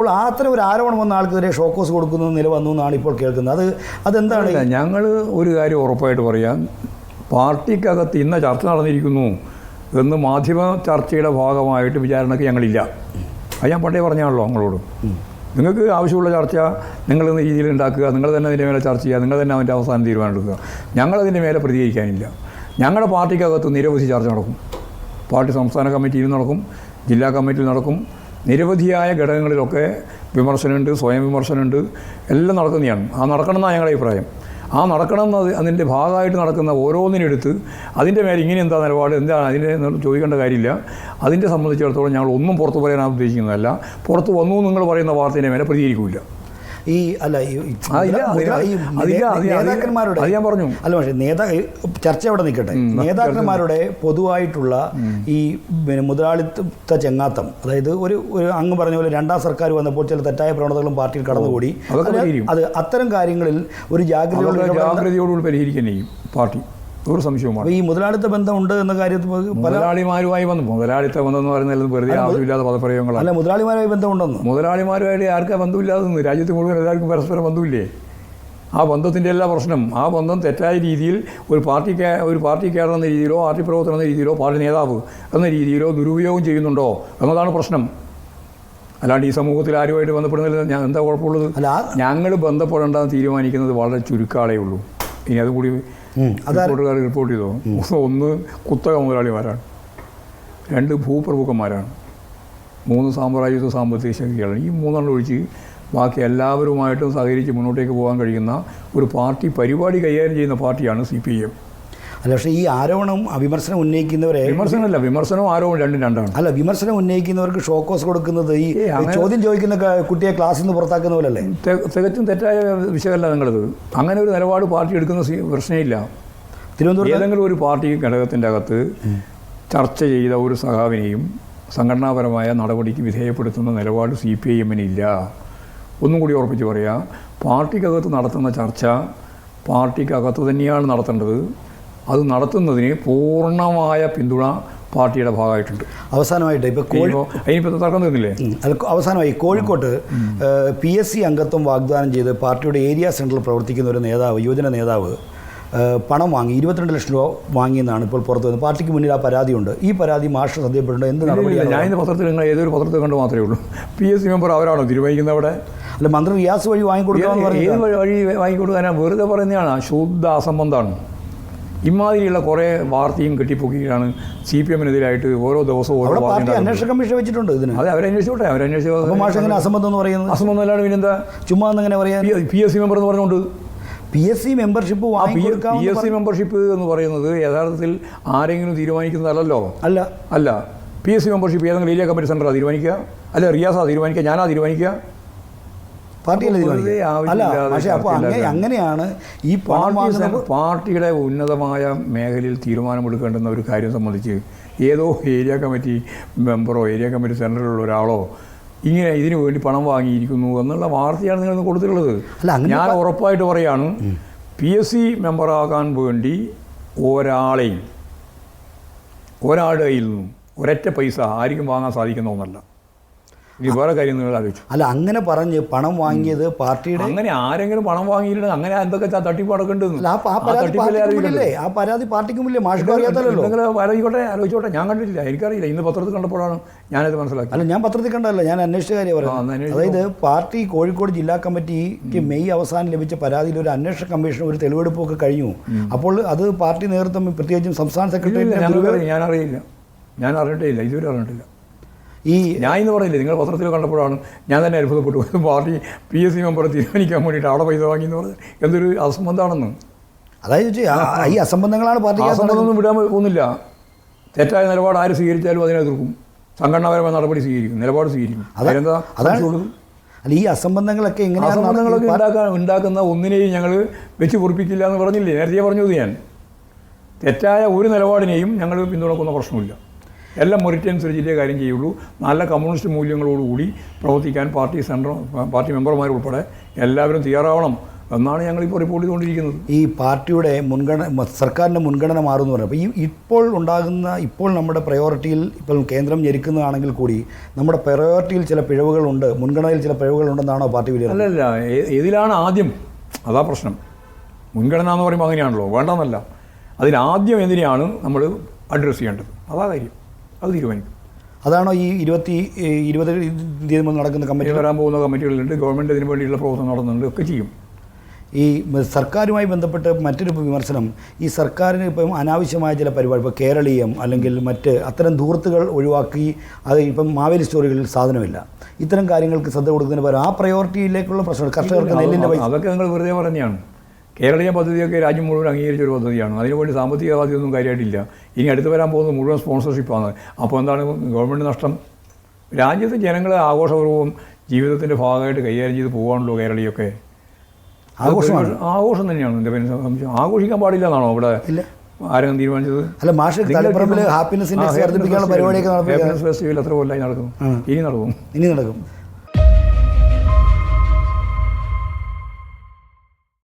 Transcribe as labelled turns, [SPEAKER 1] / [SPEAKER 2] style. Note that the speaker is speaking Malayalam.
[SPEAKER 1] അപ്പോൾ ആ അത്തരം ഒരു ആരോപണം വന്ന ആൾക്കെതിരെ ഷോക്കോസ് കൊടുക്കുന്ന നില വന്നു എന്നാണ് ഇപ്പോൾ കേൾക്കുന്നത്. അത് അതെന്താണ്?
[SPEAKER 2] ഞങ്ങൾ ഒരു കാര്യം ഉറപ്പായിട്ട് പറയാം. പാർട്ടിക്കകത്ത് ഇന്ന ചർച്ച നടന്നിരിക്കുന്നു എന്ന് മാധ്യമ ചർച്ചയുടെ ഭാഗമായിട്ട് വിചാരണയ്ക്ക് ഞങ്ങളില്ല. അത് ഞാൻ പണ്ടേ പറഞ്ഞാണല്ലോ നിങ്ങളോട്. നിങ്ങൾക്ക് ആവശ്യമുള്ള ചർച്ച നിങ്ങൾ എന്ന രീതിയിൽ ഉണ്ടാക്കുക നിങ്ങൾ തന്നെ അതിന്റെ മേലെ ചർച്ച ചെയ്യുക നിങ്ങൾ തന്നെ അതിന്റെ അവസാനം തീരുമാനമെടുക്കുക. ഞങ്ങൾ ഞങ്ങളതിന്റെ മേലെ പ്രതികരിക്കാനില്ല. ഞങ്ങളുടെ പാർട്ടിക്കകത്ത് നിരവധി ചർച്ച നടക്കും. പാർട്ടി സംസ്ഥാന കമ്മിറ്റിയിൽ നടക്കും ജില്ലാ കമ്മിറ്റിയിൽ നടക്കും നിരവധിയായ ഘടകങ്ങളിലൊക്കെ വിമർശനമുണ്ട് സ്വയം വിമർശനമുണ്ട്. എല്ലാം നടക്കുന്നതാണ്. ആ നടക്കണമെന്നാണ് ഞങ്ങളുടെ അഭിപ്രായം. ആ നടക്കണം എന്നത് അതിന്റെ ഭാഗമായിട്ട് നടക്കുന്ന ഓരോന്നിനെടുത്ത് അതിന്റെ മേലെ ഇങ്ങനെ എന്താ നിലപാട് എന്താണ് അതിനെ ചോദിക്കേണ്ട കാര്യമില്ല. അതിന്റെ സംബന്ധിച്ചിടത്തോളം ഞങ്ങൾ ഒന്നും പുറത്ത് പറയാനാണ് ഉദ്ദേശിക്കുന്നതല്ല പുറത്ത് വന്നു നിങ്ങൾ പറയുന്ന വാർത്തേന്റെ മേലെ പ്രതികരിക്കില്ല.
[SPEAKER 1] ഈ അല്ല. നേതാക്കന്മാരുടെ
[SPEAKER 2] ഞാൻ പറഞ്ഞു.
[SPEAKER 1] അല്ല പക്ഷേ നേതാ ചർച്ച അവിടെ നിൽക്കട്ടെ. നേതാക്കന്മാരുടെ പൊതുവായിട്ടുള്ള ഈ പിന്നെ മുതലാളിത്ത ചെങ്ങാത്തം അതായത് ഒരു ഒരു അങ്ങ് പറഞ്ഞ പോലെ രണ്ടാം സർക്കാർ വന്നപ്പോൾ ചില തെറ്റായ പ്രവണതകളും പാർട്ടിയിൽ കടന്നുകൂടി. അത് അത്തരം കാര്യങ്ങളിൽ ഒരു
[SPEAKER 2] ജാഗ്രതയോടുകൂടി പരിഹരിക്കാൻ പാർട്ടി. ഒരു സംശയവുമാണ്
[SPEAKER 1] ഈ മുതലാളിത്ത ബന്ധം ഉണ്ട് എന്ന കാര്യത്തിൽ
[SPEAKER 2] മുതലാളിമാരുമായി വന്നു. മുതലാളിത്ത ബന്ധം എന്ന് പറയുന്നത് വെറുതെ ആവശ്യമില്ലാത്ത പദപ്രയോഗങ്ങളാണ്.
[SPEAKER 1] അല്ല മുതലാളിമാരുമായി ബന്ധമുണ്ടെന്ന്.
[SPEAKER 2] മുതലാളിമാരുമായിട്ട് ആർക്കാ ബന്ധമില്ലാതെ നിന്ന് രാജ്യത്ത് മുഴുവൻ എല്ലാവർക്കും പരസ്പരം ബന്ധമില്ലേ? ആ ബന്ധത്തിന്റെ എല്ലാ പ്രശ്നം ആ ബന്ധം തെറ്റായ രീതിയിൽ ഒരു പാർട്ടിക്ക് ഒരു പാർട്ടിക്കാരൻ എന്ന രീതിയിലോ പാർട്ടി പ്രവർത്തനം എന്ന രീതിയിലോ പാർട്ടി നേതാവ് എന്ന രീതിയിലോ ദുരുപയോഗം ചെയ്യുന്നുണ്ടോ? എന്നതാണ് പ്രശ്നം. അല്ലാണ്ട് ഈ സമൂഹത്തിൽ ആരുമായിട്ട് ബന്ധപ്പെടുന്നില്ല ഞാൻ എന്താ കുഴപ്പമുള്ളത്?
[SPEAKER 1] അല്ല
[SPEAKER 2] ഞങ്ങൾ ബന്ധപ്പെടേണ്ടെന്ന് തീരുമാനിക്കുന്നത് വളരെ ചുരുക്കാളേ ഉള്ളൂ. ഇനി അതും കൂടി
[SPEAKER 1] ഉം, അതാ
[SPEAKER 2] റിപ്പോർട്ടുകാർ റിപ്പോർട്ട് ചെയ്തോ? ഒന്ന് കുത്തക മുതലാളിമാരാണ്. രണ്ട് ഭൂപ്രഭുക്കന്മാരാണ്. മൂന്ന് സാമ്രാജ്യത്വ സാമ്പത്തിക ശക്തികളാണ്. ഈ മൂന്നെണ്ണം ഒഴിച്ച് ബാക്കി എല്ലാവരുമായിട്ടും സഹകരിച്ച് മുന്നോട്ടേക്ക് പോകാൻ കഴിയുന്ന ഒരു പാർട്ടി പരിപാടി കൈകാര്യം ചെയ്യുന്ന പാർട്ടിയാണ് സി പി എം.
[SPEAKER 1] അല്ല പക്ഷേ ഈ ആരോപണം വിമർശനം ഉന്നയിക്കുന്നവരെ
[SPEAKER 2] വിമർശനമല്ല വിമർശനവും ആരോപണം രണ്ടും രണ്ടാണ്.
[SPEAKER 1] അല്ല വിമർശനം ഉന്നയിക്കുന്നവർക്ക് ഷോക്കോസ് കൊടുക്കുന്നത് ഈ ചോദ്യം ചോദിക്കുന്ന കുട്ടിയെ ക്ലാസ്സിൽ നിന്ന് പുറത്താക്കുന്ന പോലല്ലേ?
[SPEAKER 2] അല്ലേ തികച്ചും തെറ്റായ വിഷയമല്ല നിങ്ങളത്. അങ്ങനെ ഒരു നിലപാട് പാർട്ടി എടുക്കുന്ന പ്രശ്നമില്ല.
[SPEAKER 1] തിരുവനന്തപുരം
[SPEAKER 2] ഏതെങ്കിലും ഒരു പാർട്ടി ഘടകത്തിന്റെ അകത്ത് ചർച്ച ചെയ്ത ഒരു സഖാവിനെയും സംഘടനാപരമായ നടപടിക്ക് വിധേയപ്പെടുത്തുന്ന നിലപാട് സി പി ഐ എമ്മിനില്ല ഒന്നും കൂടി ഉറപ്പിച്ച് പറയാം പാർട്ടിക്കകത്ത് നടത്തുന്ന ചർച്ച പാർട്ടിക്കകത്ത് തന്നെയാണ് നടത്തേണ്ടത്. അത് നടത്തുന്നതിന് പൂർണമായ പിന്തുണ പാർട്ടിയുടെ ഭാഗമായിട്ടുണ്ട്.
[SPEAKER 1] അവസാനമായിട്ട് ഇപ്പോൾ
[SPEAKER 2] അതിനിപ്പോൾ തർക്കം തീർന്നില്ലേ?
[SPEAKER 1] അവസാനമായി കോഴിക്കോട്ട് പി എസ് സി അംഗത്വം വാഗ്ദാനം ചെയ്ത് പാർട്ടിയുടെ ഏരിയ സെന്ററിൽ പ്രവർത്തിക്കുന്ന ഒരു നേതാവ് യുവജന നേതാവ് പണം വാങ്ങി ഇരുപത്തിരണ്ട് ലക്ഷം രൂപ വാങ്ങിയെന്നാണ് ഇപ്പോൾ പുറത്തു വന്നത് പാർട്ടിക്ക് മുന്നിൽ ആ പരാതിയുണ്ട്. ഈ പരാതി മാഷ് ശ്രദ്ധയപ്പെട്ടുണ്ട് എന്ത്
[SPEAKER 2] നടപടി
[SPEAKER 1] നടപടിയാണ്
[SPEAKER 2] ഞാൻ ഇന്ന് പത്രത്തിൽ നിങ്ങൾ ഏതൊരു പത്രത്തിൽ കണ്ട് മാത്രമേ ഉള്ളൂ. പി എസ് സി മെമ്പർ അവരാണോ തീരുമാനിക്കുന്നത് അവിടെ?
[SPEAKER 1] അല്ല മന്ത്രി റിയാസ് വഴി വാങ്ങിക്കൊടുക്കാമെന്ന്
[SPEAKER 2] ഏത് വഴി വഴി വാങ്ങിക്കൊടുക്കാനാണ് വെറുതെ പറയുന്നതാണ്. ശുദ്ധ അസംബന്ധമാണ്. ഇമാതിരിയുള്ള കുറേ വാർത്തയും കെട്ടിപ്പൊക്കിയാണ് സി പി എമ്മിനെതിരായിട്ട് ഓരോ ദിവസവും ഓരോ
[SPEAKER 1] പാർട്ടി. അന്വേഷണ കമ്മീഷൻ വെച്ചിട്ടുണ്ട് ഇതിന്.
[SPEAKER 2] അതെ അവരന്വേഷിച്ചോട്ടെ അവരന്വേഷിച്ചു
[SPEAKER 1] അസംബന്ധം എന്ന് പറയുന്നത്?
[SPEAKER 2] അസംബന്ധമല്ലാണ്ട് പിന്നെന്താ?
[SPEAKER 1] ചുമ്മാ എങ്ങനെ പറയാം
[SPEAKER 2] പി എസ് സി മെമ്പർ എന്ന് പറഞ്ഞുകൊണ്ട്
[SPEAKER 1] P S C membership
[SPEAKER 2] P S C membership എന്ന് പറയുന്നത് യഥാർത്ഥത്തിൽ ആരെങ്കിലും തീരുമാനിക്കുന്നതല്ലല്ലോ?
[SPEAKER 1] അല്ല.
[SPEAKER 2] അല്ല. പി എസ് സി മെമ്പർഷിപ്പ് ഏതെങ്കിലും ഏരിയ കമ്മിറ്റി സെന്ററാണ് തീരുമാനിക്കുക? അല്ല റിയാസാണ് തീരുമാനിക്കുക? ഞാനാ തീരുമാനിക്കുക?
[SPEAKER 1] പാർട്ടിയല്ലേ
[SPEAKER 2] വെറുതെ
[SPEAKER 1] തീരുമാനിക്കുക അല്ല പക്ഷേ അപ്പോൾ അങ്ങനെ അങ്ങനെയാണ് ഈ
[SPEAKER 2] പാർട്ടി പാർട്ടിയുടെ ഉന്നതമായ മേഖലയിൽ തീരുമാനമെടുക്കേണ്ടുന്ന ഒരു കാര്യം സംബന്ധിച്ച് ഏതോ ഏരിയ കമ്മിറ്റി മെമ്പറോ ഏരിയ കമ്മിറ്റി സെന്ററിലുള്ള ഒരാളോ ഇങ്ങനെ ഇതിനു വേണ്ടി പണം വാങ്ങിയിരിക്കുന്നു എന്നുള്ള വാർത്തയാണ് നിങ്ങൾ കൊടുത്തിട്ടുള്ളത്. ഞാൻ ഉറപ്പായിട്ട് പറയാണ് പി എസ് സി മെമ്പറാകാൻ വേണ്ടി ഒരാളെയും ഒരാളുടെ കയ്യിൽ നിന്നും ഒരൊറ്റ പൈസ ആർക്കും വാങ്ങാൻ സാധിക്കുന്ന ഒന്നല്ല ഇനി വേറെ കാര്യം നിങ്ങൾ ആലോചിച്ചു.
[SPEAKER 1] അല്ല അങ്ങനെ പറഞ്ഞ് പണം വാങ്ങിയത് പാർട്ടിയുടെ
[SPEAKER 2] അങ്ങനെ ആരെങ്കിലും പണം വാങ്ങിയിട്ടുണ്ട്. അങ്ങനെ എന്തൊക്കെ തട്ടിപ്പ് നടക്കേണ്ടത്
[SPEAKER 1] അല്ല ആ ആ പരാതി പാർട്ടിക്ക് മുന്നിൽ മാഷ്ക്ക് അറിയാത്തല്ലോ
[SPEAKER 2] നിങ്ങൾ ആലോചിക്കോട്ടെ ആലോചിച്ചോട്ടെ. ഞാൻ കണ്ടിട്ടില്ല. എനിക്കറിയില്ല. ഇന്ന് പത്രത്തിൽ കണ്ടപ്പോഴാണ് ഞാനത് മനസ്സിലാക്കി
[SPEAKER 1] അല്ല ഞാൻ പത്രത്തിൽ കണ്ടല്ല ഞാൻ അന്വേഷിച്ച കാര്യം
[SPEAKER 2] പറയാം
[SPEAKER 1] പറയുന്നത് അതായത് പാർട്ടി കോഴിക്കോട് ജില്ലാ കമ്മിറ്റിക്ക് മെയ് അവസാനം ലഭിച്ച പരാതിയിൽ ഒരു അന്വേഷണ കമ്മീഷൻ ഒരു തെളിവെടുപ്പൊക്കെ കഴിഞ്ഞു. അപ്പോൾ അത് പാർട്ടി നേതൃത്വം പ്രത്യേകിച്ചും സംസ്ഥാന സെക്രട്ടറി
[SPEAKER 2] ഞാൻ ഞാൻ അറിയില്ല. ഞാൻ അറിഞ്ഞിട്ടേ ഇല്ല. ഇതുവരെ അറിഞ്ഞിട്ടില്ല.
[SPEAKER 1] ഈ
[SPEAKER 2] ഞാൻ എന്ന് പറയില്ലേ നിങ്ങൾ പത്രത്തിൽ കണ്ടപ്പോഴാണ് ഞാൻ തന്നെ അത്ഭുതപ്പെട്ടു. Party P S C member തീരുമാനിക്കാൻ വേണ്ടിയിട്ട് അവിടെ പൈസ വാങ്ങി എന്ന് പറഞ്ഞത് എന്തൊരു അസംബന്ധമാണെന്ന്.
[SPEAKER 1] അതായത് ഈ അസംബന്ധങ്ങളാണ് പാർട്ടി
[SPEAKER 2] അസംബന്ധമൊന്നും വിടാൻ പോകുന്നില്ല. തെറ്റായ നിലപാട് ആര് സ്വീകരിച്ചാലും അതിനെ എതിർക്കും. സംഘടനാപരമായ നടപടി സ്വീകരിക്കും നിലപാട് സ്വീകരിക്കും. അതെന്താ
[SPEAKER 1] അതാണ്? അല്ല ഈ അസംബന്ധങ്ങളൊക്കെ ഇങ്ങനെ
[SPEAKER 2] അസംബന്ധങ്ങളൊക്കെ ഉണ്ടാക്കാൻ ഉണ്ടാക്കുന്ന ഒന്നിനെയും ഞങ്ങൾ വെച്ച് പൊറിപ്പിക്കില്ല എന്ന് പറഞ്ഞില്ലേ? നേരത്തെ പറഞ്ഞത് ഞാൻ. തെറ്റായ ഒരു നിലപാടിനെയും ഞങ്ങൾ പിന്തുണക്കുന്ന പ്രശ്നമില്ല. എല്ലാം മെറിറ്റ് അനുസരിച്ചിട്ടേ കാര്യം ചെയ്യുള്ളൂ. നല്ല കമ്മ്യൂണിസ്റ്റ് മൂല്യങ്ങളോടുകൂടി പ്രവർത്തിക്കാൻ പാർട്ടി സെൻട്രൽ പാർട്ടി മെമ്പർമാരുൾപ്പെടെ എല്ലാവരും തയ്യാറാവണം എന്നാണ് ഞങ്ങൾ ഇപ്പോൾ റിപ്പോർട്ട് ചെയ്തുകൊണ്ടിരിക്കുന്നത്.
[SPEAKER 1] ഈ പാർട്ടിയുടെ മുൻഗണന സർക്കാരിന്റെ മുൻഗണന മാറുമെന്ന് പറയുമ്പോൾ ഈ ഇപ്പോൾ ഉണ്ടാകുന്ന ഇപ്പോൾ നമ്മുടെ പ്രയോറിറ്റിയിൽ ഇപ്പോൾ കേന്ദ്രം ഞെരുക്കുന്നതാണെങ്കിൽ കൂടി നമ്മുടെ പ്രയോറിറ്റിയിൽ ചില പിഴവുകളുണ്ട് മുൻഗണനയിൽ ചില പിഴവുകളുണ്ടെന്നാണോ പാർട്ടി വിലയിരുത്തുന്നത്?
[SPEAKER 2] അല്ലല്ല അല്ല ഏതിലാണ് ആദ്യം? അതാ പ്രശ്നം. മുൻഗണന എന്ന് പറയുമ്പോൾ അങ്ങനെയാണല്ലോ വേണ്ടെന്നല്ല. അതിലാദ്യം എന്തിനെയാണ് നമ്മൾ അഡ്രസ്സ് ചെയ്യേണ്ടത്? അതാ കാര്യം. അത് തീരുമാനിക്കും.
[SPEAKER 1] അതാണോ ഈ ഇരുപത്തി ഇരുപത് തീയതി മുതൽ നടക്കുന്ന കമ്മിറ്റി?
[SPEAKER 2] വരാൻ പോകുന്ന കമ്മിറ്റികളുണ്ട് ഗവൺമെന്റ് ഇതിനു വേണ്ടിയുള്ള പ്രവർത്തനം നടന്നുണ്ട് ഒക്കെ ചെയ്യും.
[SPEAKER 1] ഈ സർക്കാരുമായി ബന്ധപ്പെട്ട് മറ്റൊരു വിമർശനം ഈ സർക്കാരിന് ഇപ്പം അനാവശ്യമായ ചില പരിപാടി ഇപ്പോൾ കേരളീയം അല്ലെങ്കിൽ മറ്റ് അത്തരം ധൂർത്തുകൾ ഒഴിവാക്കി അത് ഇപ്പം മാവേലി സ്റ്റോറികളിൽ സാധനമില്ല. ഇത്തരം കാര്യങ്ങൾക്ക് ശ്രദ്ധ കൊടുക്കുന്നതിന് പകരം ആ പ്രയോറിറ്റിയിലേക്കുള്ള പ്രശ്നം കർഷകർക്ക് നെല്ലിന്റെ
[SPEAKER 2] അത് അതൊക്കെ നിങ്ങൾ വെറുതെ പറഞ്ഞാണ് കേരളീയ പദ്ധതിയൊക്കെ രാജ്യം മുഴുവൻ അംഗീകരിച്ച ഒരു പദ്ധതിയാണ്. അതിനുവേണ്ടി സാമ്പത്തിക ഒന്നും കാര്യമായിട്ടില്ല ഇനി അടുത്ത് വരാൻ പോകുന്നത് മുഴുവൻ സ്പോൺസർഷിപ്പാണ് അപ്പോൾ എന്താണ് ഗവൺമെന്റ് നഷ്ടം? രാജ്യത്തെ ജനങ്ങളെ ആഘോഷപൂർവം ജീവിതത്തിന്റെ ഭാഗമായിട്ട് കൈകാര്യം ചെയ്ത് പോകാണല്ലോ കേരളീയൊക്കെ?
[SPEAKER 1] ആഘോഷമാണ്.
[SPEAKER 2] ആഘോഷം തന്നെയാണ്. എന്റെ പേര് സംശയം. ആഘോഷിക്കാൻ പാടില്ല എന്നാണോ അവിടെ ആരെങ്കിലും തീരുമാനിച്ചത്?
[SPEAKER 1] അല്ല മാഷ് പരിപാടിയൊക്കെ
[SPEAKER 2] ഹാപ്പിനെസ് ഫെസ്റ്റിവൽ അത്ര കൊല്ലായി നടക്കും ഇനി നടക്കും
[SPEAKER 1] ഇനി നടക്കും.